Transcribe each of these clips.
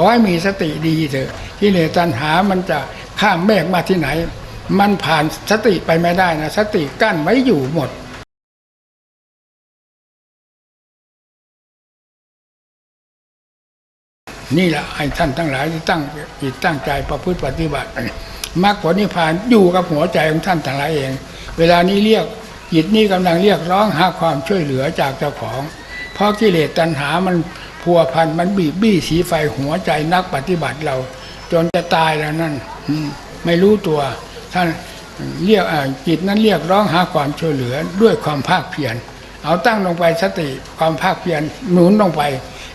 อให้มีสติดีเถอะกิเลสตัณหามันจะข้ามเมฆมาที่ไหน มันผ่านสติไปไม่ได้นะ สติกั้นไว้อยู่หมดนี่แหละให้ท่านทั้งหลายที่ตั้งจิตตั้งใจประพฤติปฏิบัติมรรคผลนิพพานอยู่กับหัวใจของท่านทั้งหลายเอง เวลานี้เรียกจิตนี้กำลังเรียกร้องหาความช่วยเหลือจากเจ้าของ เพราะกิเลสตัณหามัน พัวพันมันบีบบี้สีไฟหัวใจนักปฏิบัติเรา จนจะตายแล้วนั่นไม่รู้ตัวท่านเรียกจิตนั้นเรียกร้องหาความช่วยเหลือด้วยความภาคเพียรเอาตั้งลงไปสติความภาคเพียรหนุนลงไป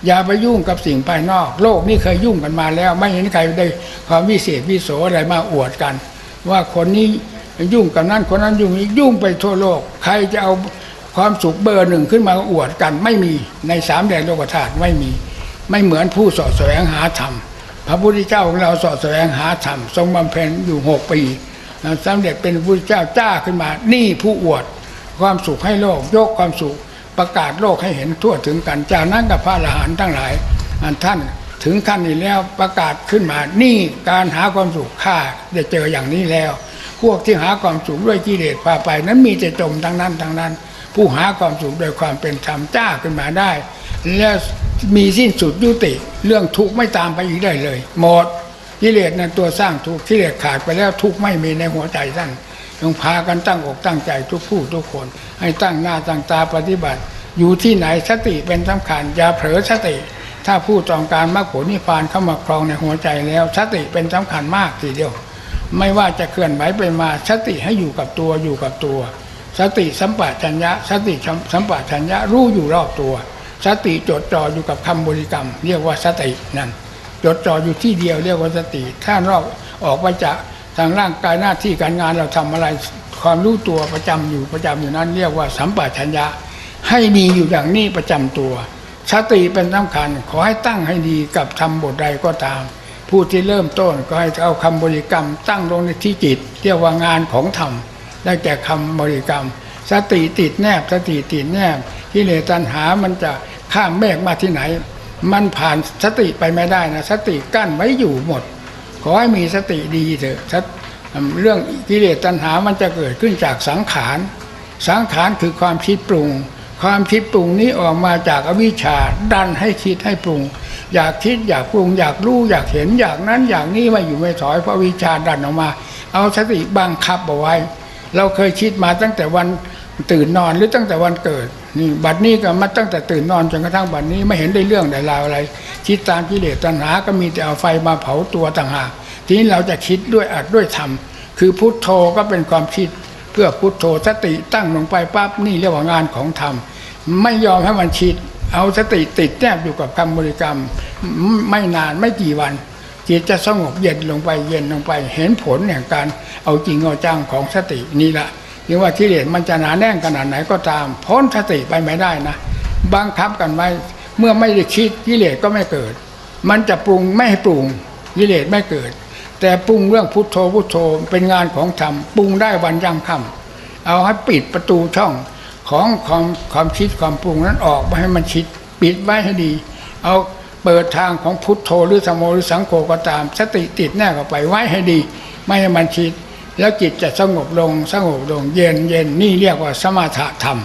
อย่าไปยุ่งกับสิ่งภายนอก โลกนี่เคยยุ่งกันมาแล้ว ไม่เห็นใครได้ความวิเศษวิโสอะไรมาอวดกัน ว่าคนนี้ยุ่งกับนั้นคนนั้นยุ่งนี้ยุ่งไปทั่วโลก ใครจะเอา ความสุขเบอร์หนึ่งขึ้นมาอวดกันไม่มีในสามแดนโลกธาตุไม่มี ไม่เหมือนผู้สาะแสวงหาธรรม พระพุทธเจ้าของเราสาะแสวงหาธรรมทรงบำเพ็ญอยู่หกปีสำเร็จเป็นพระพุทธเจ้าจ้าขึ้นมานี่ผู้อวด ความสุขให้โลกยกความสุขประกาศโลกให้เห็นทั่วถึงกันจากนั้นกับพระอรหันต์ทั้งหลายอันท่านถึงขั้นนี้แล้วประกาศขึ้นมานี่การหาความสุขข้าได้เจออย่างนี้แล้ว พวกที่หาความสุขด้วยกิเลสพาไปนั้นมีแต่จมทั้งนั้นทั้งนั้น ผู้หาความสุขโดยความเป็นธรรมจ้าขึ้นมาได้ และมีสิ้นสุดยุติ เรื่องทุกข์ไม่ตามไปอีกได้เลย หมดกิเลสนั้นตัวสร้างทุกข์กิเลสขาดไปแล้วทุกข์ไม่มีในหัวใจท่านต้องพากันตั้งอกตั้งใจทุกผู้ทุกคน ให้ตั้งหน้าตั้งตาปฏิบัติ อยู่ที่ไหนสติเป็นสำคัญอย่าเผลอสติ ถ้าผู้ต้องการมรรคผลนิพพานเข้ามาครองในหัวใจแล้ว สติเป็นสำคัญมากทีเดียว ไม่ว่าจะเคลื่อนไหวไปมาสติให้อยู่กับตัวอยู่กับตัว สติสัมปชัญญะ สติสัมปชัญญะรู้อยู่รอบตัว สติจดจ่ออยู่กับคำบริกรรม เรียกว่าสตินั่นจดจ่ออยู่ที่เดียวเรียกว่าสติ ถ้านอกออกไปจากทางร่างกายหน้าที่การงานเราทำอะไรความรู้ตัวประจำอยู่ประจำอยู่นั้น เรียกว่าสัมปชัญญะ ให้มีอยู่อย่างนี้ประจำตัว สติเป็นสำคัญขอให้ตั้งให้ดีกับทำบทใดก็ตาม ผู้ที่เริ่มต้นก็ให้เอาคำบริกรรม ตั้งลงในที่จิต เรียกว่างานของธรรม ได้แก่คำบริกรรม สติติดแนบ สติติดแนบกิเลสตัณหามันจะข้ามเมฆมาที่ไหน มันผ่านสติไปไม่ได้นะ สติกั้นไว้อยู่หมด ขอให้มีสติดีเถอะเรื่องกิเลสตัณหามันจะเกิดขึ้นจากสังขาร สังขารคือความคิดปรุง ความคิดปรุงนี้ออกมาจากอวิชชาดันให้คิดให้ปรุง อยากคิดอยากปรุง อยากรู้อยากเห็นอยากนั้น อย่างนี้ม่อยู่ไม่ถอยเพราะวิชาดันออกมา เอาสติบังคับเอาไว้ เราเคยคิดมาตั้งแต่วันตื่นนอนหรือตั้งแต่วันเกิดนี่บัดนี้ก็มาตั้งแต่ตื่นนอนจนกระทั่งบัดนี้ไม่เห็นได้เรื่องใดราวอะไร คิดตามกิเลสตัณหาก็มีแต่เอาไฟมาเผาตัวต่างหากทีนี้เราจะคิดด้วยอัดด้วยธรรมคือพุทโธก็เป็นความคิดเพื่อพุทโธสติตั้งลงไปปั๊บนี่เรียกว่างานของธรรมไม่ยอมให้มันคิด เอาสติติดแนบอยู่กับคำบริกรรม ไม่นานไม่กี่วัน จิตจะสงบเย็นลงไปเย็นลงไป เห็นผลแห่งการเอาจริงเอาจังของสตินี่แหละยังว่ากิเลสมันจะหนาแน่นขนาดไหนก็ตาม พ้นสติไปไม่ได้นะบังคับกันไว้เมื่อไม่ได้คิดกิเลสก็ไม่เกิด มันจะปรุงไม่ให้ปรุงกิเลสไม่เกิด แต่ปรุงเรื่องพุทโธพุทโธเป็นงานของธรรมปรุงได้วันยังค่ำเอาให้ปิดประตูช่องของความความคิดความปรุงนั้นออกไม่ให้มันคิด ปิดไว้ให้ดี เอา เปิดทางของพุทโธหรือสมโมหรือสังโฆก็ตาม สติติดแน่เข้าไปไว้ให้ดี ไม่ให้มันคิด แล้วจิตจะสงบลงสงบลงเย็นเย็นนี่เรียกว่าสมาธิธรรม